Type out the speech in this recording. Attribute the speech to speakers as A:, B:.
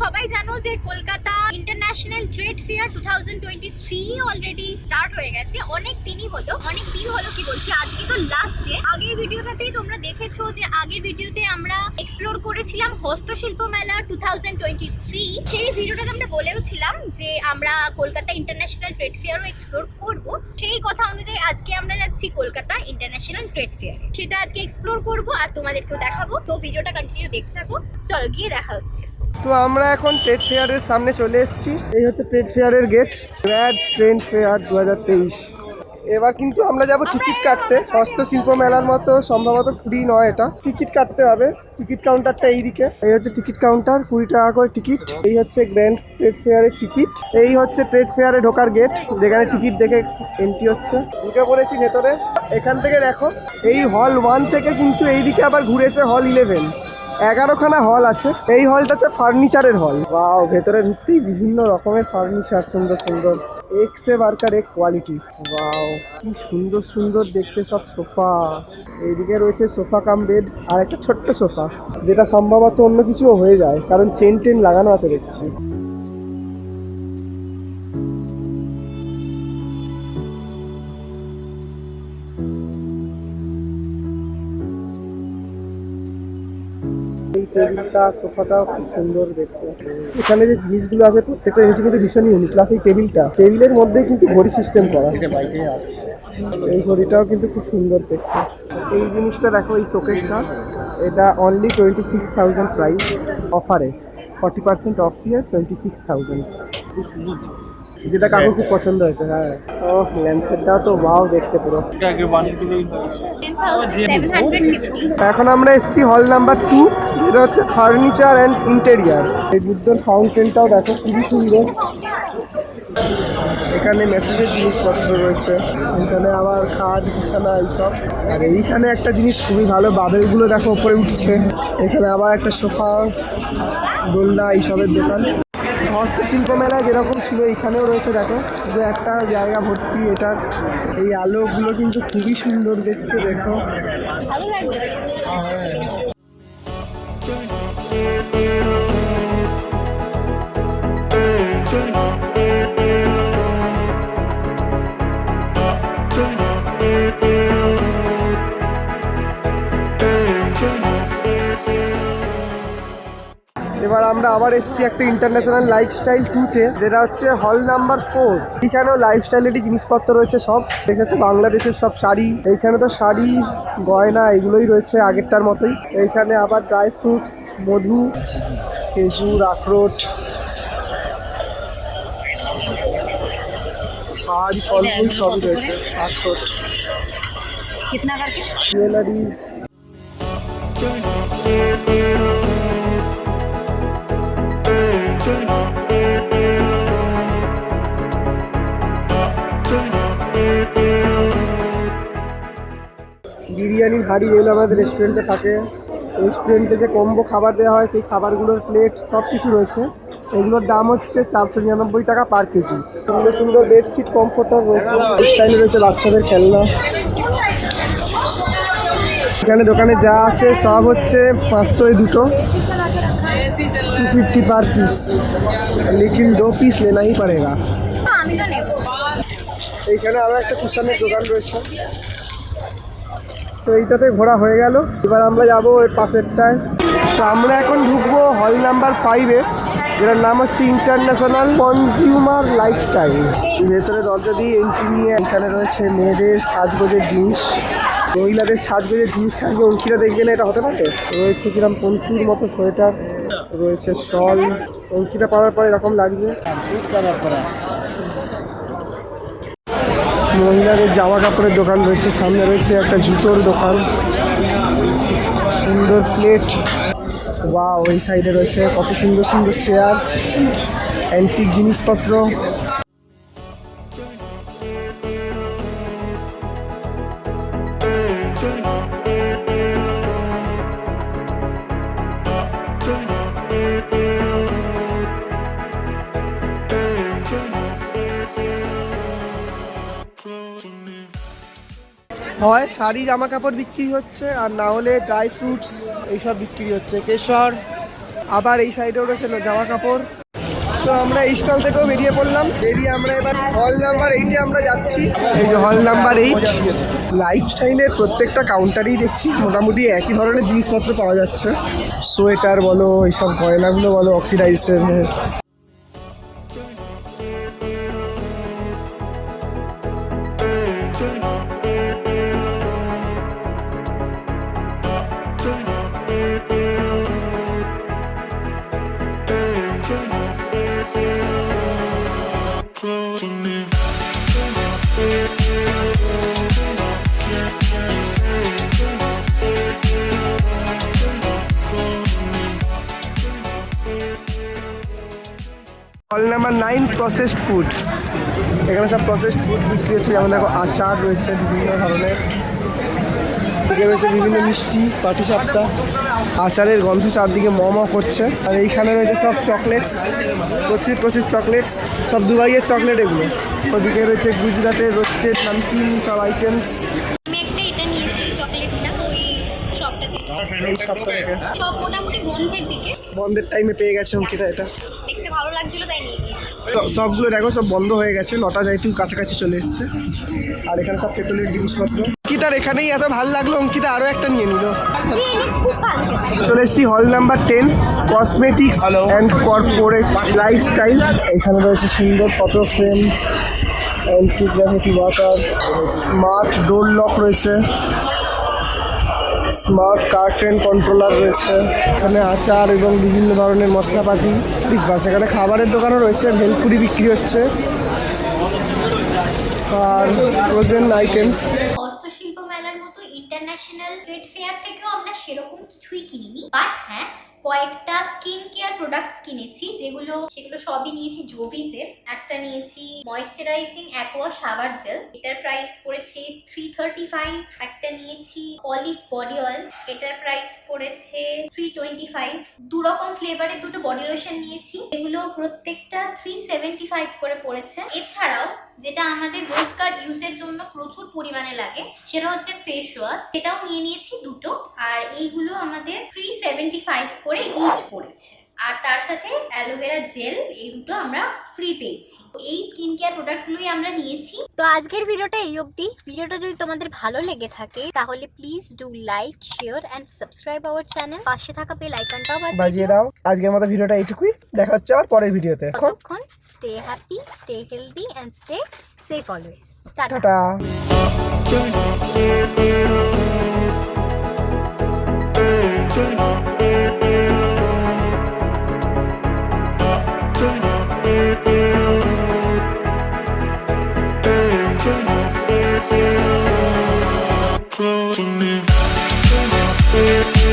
A: সবাই জানো যে Kolkata international trade fair two thousand twenty three already start হয়ে গেছে। অনেক দিনই হলো। অনেক দিন হলো কি বলছি? আজকে তো লাস্ট ডে আগের ভিডিওটাতেই তোমরা দেখেছ যে আগের ভিডিওতে আমরা এক্সপ্লোর করেছিলাম হস্তশিল্প মেলা টু থাউজেন্ড টোয়েন্টি থ্রি সেই ভিডিওটাতে আমরা বলেওছিলাম যে আমরা কলকাতা ইন্টারন্যাশনাল ট্রেড ফেয়ারও এক্সপ্লোর করব। সেই কথা অনুযায়ী আজকে আমরা যাচ্ছি কলকাতা ইন্টারন্যাশনাল ট্রেড ফেয়ার। সেটা আজকে এক্সপ্লোর করব আর তোমাদেরকেও দেখাবো। তো ভিডিওটা কন্টিনিউ দেখতে থাকো। চলো গিয়ে দেখা হচ্ছে।
B: তো আমরা এখন ট্রেড ফেয়ারের সামনে চলে এসেছি। এই হচ্ছে ট্রেড ফেয়ারের গেট গ্র্যাড ট্রেড ফেয়ার দু হাজার তেইশ। এবার কিন্তু আমরা যাব টিকিট কাটতে। হস্তশিল্প মেলার মতো সম্ভবত ফ্রি নয় এটা। টিকিট কাটতে হবে। টিকিট কাউন্টারটা এইদিকে। এই হচ্ছে টিকিট কাউন্টার কুড়ি টাকা করে টিকিট এই হচ্ছে গ্র্যান্ড ট্রেড ফেয়ারের টিকিট এই হচ্ছে ট্রেড ফেয়ারে ঢোকার গেট যেখানে টিকিট দেখে এন্ট্রি হচ্ছে। ঢুকে পড়েছি ভেতরে। এখান থেকে দেখো, এই হল ওয়ান থেকে কিন্তু এইদিকে আবার ঘুরে এসে হল ইলেভেন এগারোখানা হল আছে। এই হলটা হচ্ছে ফার্নিচারের হল বাও ভেতরে ঢুকতেই বিভিন্ন রকমের ফার্নিচার সুন্দর সুন্দর। এক্স এ বার্কার এক কোয়ালিটি বাও কি সুন্দর সুন্দর দেখতে সব সোফা এইদিকে রয়েছে সোফা কাম বেড আর একটা ছোট্ট সোফা যেটা সম্ভবত অন্য কিছুও হয়ে যায়, কারণ চেন টেন লাগানো আছে দেখছি। এই টেবিলটা সোফাটাও খুব সুন্দর দেখতে। এখানে যে জিনিসগুলো আছে, প্রত্যেকটা জিনিস কিন্তু ভীষণই ইউনিক প্লাস এই টেবিলটা, টেবিলের মধ্যেই কিন্তু ঘড়ি সিস্টেম করা। এই ঘড়িটাও কিন্তু খুব সুন্দর দেখতে। এই জিনিসটা দেখো, এই শোকেসটা এটা only twenty six thousand price অফারে ফর্টি পার্সেন্ট অফ দিয়ে টোয়েন্টি সিক্স থাউজেন্ড যেটা কাকুর খুব পছন্দ হয়েছে হ্যাঁ। ও ল্যান্সেটটাও তো ওয়াও দেখতে পুরো।
A: ফিফটি
B: এখন আমরা এসেছি হল নাম্বার টু যেটা হচ্ছে ফার্নিচার অ্যান্ড ইন্টেরিয়ার এই বুদ্ধর ফাউন্টেনটাও দেখো খুবই সুন্দর। এখানে মেসেজের জিনিসপত্র রয়েছে এখানে আবার খাট বিছানা এইসব। আর এইখানে একটা জিনিস খুবই ভালো বাবেলগুলো দেখো উপরে উঠছে। এখানে আবার একটা সোফা দোলনা এইসবের দোকান। হস্তশিল্প মেলায় যেরকম ছিল এখানেও রয়েছে দেখো। শুধু একটা জায়গা ভর্তি এটার এই আলোগুলো কিন্তু খুবই সুন্দর দেখতে দেখো।
A: ভালো লাগছে।
B: এবার আমরা আবার এসেছি একটা ইন্টারন্যাশনাল লাইফস্টাইল টুতে যেটা হচ্ছে হল নাম্বার ফোর এখানেও লাইফস্টাইলেরই জিনিসপত্র রয়েছে সব। দেখেছে বাংলাদেশের সব শাড়ি। এইখানে তো শাড়ি গয়না এগুলোই রয়েছে আগেরটার মতোই। এইখানে আবার ড্রাই ফ্রুটস মধু খেজুর আখরোট পাহাড়ি ফল ফুল সবই রয়েছে আখরোট। জুয়েলারিজ বিরিয়ানির হাড়ি এগুলো আমাদের রেস্টুরেন্টে থাকে। রেস্টুরেন্টে যে কম্বো খাবার দেওয়া হয়, সেই খাবারগুলোর প্লেট সব কিছু রয়েছে। এগুলোর দাম হচ্ছে চারশো নিরানব্বই টাকা পার কেজি। সুন্দর সুন্দর বেডশিট কমফোর্টার রয়েছে। স্টাইলে রয়েছে বাচ্চাদের খেলনা। এখানে দোকানে যা আছে, সব হচ্ছে পাঁচশো দুটো। টু ফিফটি পার পিস লেকিন দু
A: পিস লেনাই পারেগা।
B: এইখানে আরও একটা কুশানের দোকান রয়েছে। তো এইটাতে ঘোরা হয়ে গেল। এবার আমরা যাব ওই পাশেরটায়। তো আমরা এখন ঢুকবো হল নাম্বার ফাইভে যেটার নাম হচ্ছে ইন্টারন্যাশনাল কনজিউমার লাইফস্টাইল ভেতরে দরজা দিয়ে এন্ট্রি নিয়ে এখানে রয়েছে মেয়েদের সাজগোজের জিনিস। মহিলাদের সাজগোজের জিনিস থাকবে অঙ্কিরা দেখবে এটা হতে পারে? রয়েছে কিরম পঞ্চুর মতো সোয়েটার, রয়েছে শল। অঙ্কিটা পাওয়ার পরে এরকম লাগবে। মহিলাদের জামা কাপড়ের দোকান রয়েছে। সামনে রয়েছে একটা জুতোর দোকান। সুন্দর প্লেট। বা ওই সাইডে রয়েছে কত সুন্দর সুন্দর চেয়ার, অ্যান্টিক জিনিসপত্র। হয়, শাড়ি জামা কাপড় বিক্রি হচ্ছে আর না হলে ড্রাই ফ্রুটস এইসব বিক্রি হচ্ছে। কেশর, আবার এই সাইডেও রয়েছে জামা কাপড় তো আমরা এই স্টল থেকেও বেরিয়ে পড়লাম। বেরিয়ে আমরা এবার হল নাম্বার এইটে আমরা যাচ্ছি। এই যে হল নাম্বার এইট লাইফস্টাইলের প্রত্যেকটা কাউন্টারেই দেখছি, মোটামুটি একই ধরনের জিনিসপত্র পাওয়া যাচ্ছে। সোয়েটার বলো, এইসব গয়নাগুলো বলো অক্সিডাইজের নাইন প্রসেসড ফুড এখানে সব প্রসেসড ফুড বিক্রি হচ্ছে। যেমন দেখো আচার রয়েছে বিভিন্ন ধরনের। এদিকে রয়েছে বিভিন্ন মিষ্টি পাটিসাপটা আচারের গন্ধ চারদিকে ম ম করছে। আর এইখানে রয়েছে সব চকলেটস প্রচুর প্রচুর চকলেটস সব দুবাইয়ের চকলেট এগুলো। ওদিকে রয়েছে গুজরাটের রোস্টেড নামকিন সব আইটেমস
A: বন্ধের
B: টাইমে পেয়ে গেছে অঙ্কিতা এটা।
A: দেখতে ভালো লাগছিল তাই
B: সবগুলো দেখো সব বন্ধ হয়ে গেছে। নটা যেহেতু কাছাকাছি চলে এসছে। আর এখানে সব পেতলের জিনিসপত্র। অঙ্কিতার এখানেই এত ভালো লাগল অঙ্কিতা আরও একটা নিয়ে নিল।
A: খুব ভালো খেতে।
B: চলে এসেছি হল number ten cosmetics and corporate lifestyle এখানে রয়েছে সুন্দর photo frame antigravity water smart door lock রয়েছে। স্মার্ট কার্টেন কন্ট্রোলার রয়েছে। এখানে আচার এবং বিভিন্ন ধরনের মশলাপাতি বিগ বাস। এখানে খাবারের দোকানও রয়েছে, ভেলপুরি বিক্রি হচ্ছে। আর ফ্রোজেন আইটেমস
A: হস্তশিল্প মেলার মতো ইন্টারন্যাশনাল ট্রেড ফেয়ার থেকেও আমরা সেরকম কিছুই কিনিনি। বাট হ্যাঁ কয়েকটা স্কিন কেয়ার প্রোডাক্টস কিনেছি, যেগুলো সেগুলো সবই নিয়েছি জোভিসের একটা নিয়েছি ময়শ্চারাইজিং অ্যাকোয়া শাওয়ার জেল এটার প্রাইস পড়েছে থ্রি থার্টি ফাইভ একটা নিয়েছি অলিভ বডি অয়েল এটার প্রাইস পড়েছে থ্রি টোয়েন্টি ফাইভ দু রকম ফ্লেভারের দুটো বডি লোশন নিয়েছি, এগুলো প্রত্যেকটা থ্রি সেভেন্টি ফাইভ করে পড়েছে। এছাড়াও যেটা আমাদের রোজকার ইউজের জন্য প্রচুর পরিমাণে লাগে, সেটা হচ্ছে ফেস ওয়াশ সেটাও নিয়ে নিয়েছি দুটো, আর এইগুলো আমাদের থ্রি সেভেন্টি ফাইভ করে ইচ পড়েছে আর তার সাথে অ্যালোভেরা জেল এই দুটো আমরা ফ্রি পেয়েছি। এই স্কিন কেয়ার প্রোডাক্টগুলোই আমরা নিয়েছি। তো আজকের ভিডিওটা এই অবধি। ভিডিওটা যদি তোমাদের ভালো লেগে থাকে তাহলে please do like share and subscribe our channel পাশে থাকা বেল আইকনটাও বাজিয়ে
B: দাও। আজকের মতো ভিডিওটা এইটুকুই। দেখা হচ্ছে আর পরের ভিডিওতে। এখন
A: ততক্ষণ stay happy stay healthy and stay safe always tata.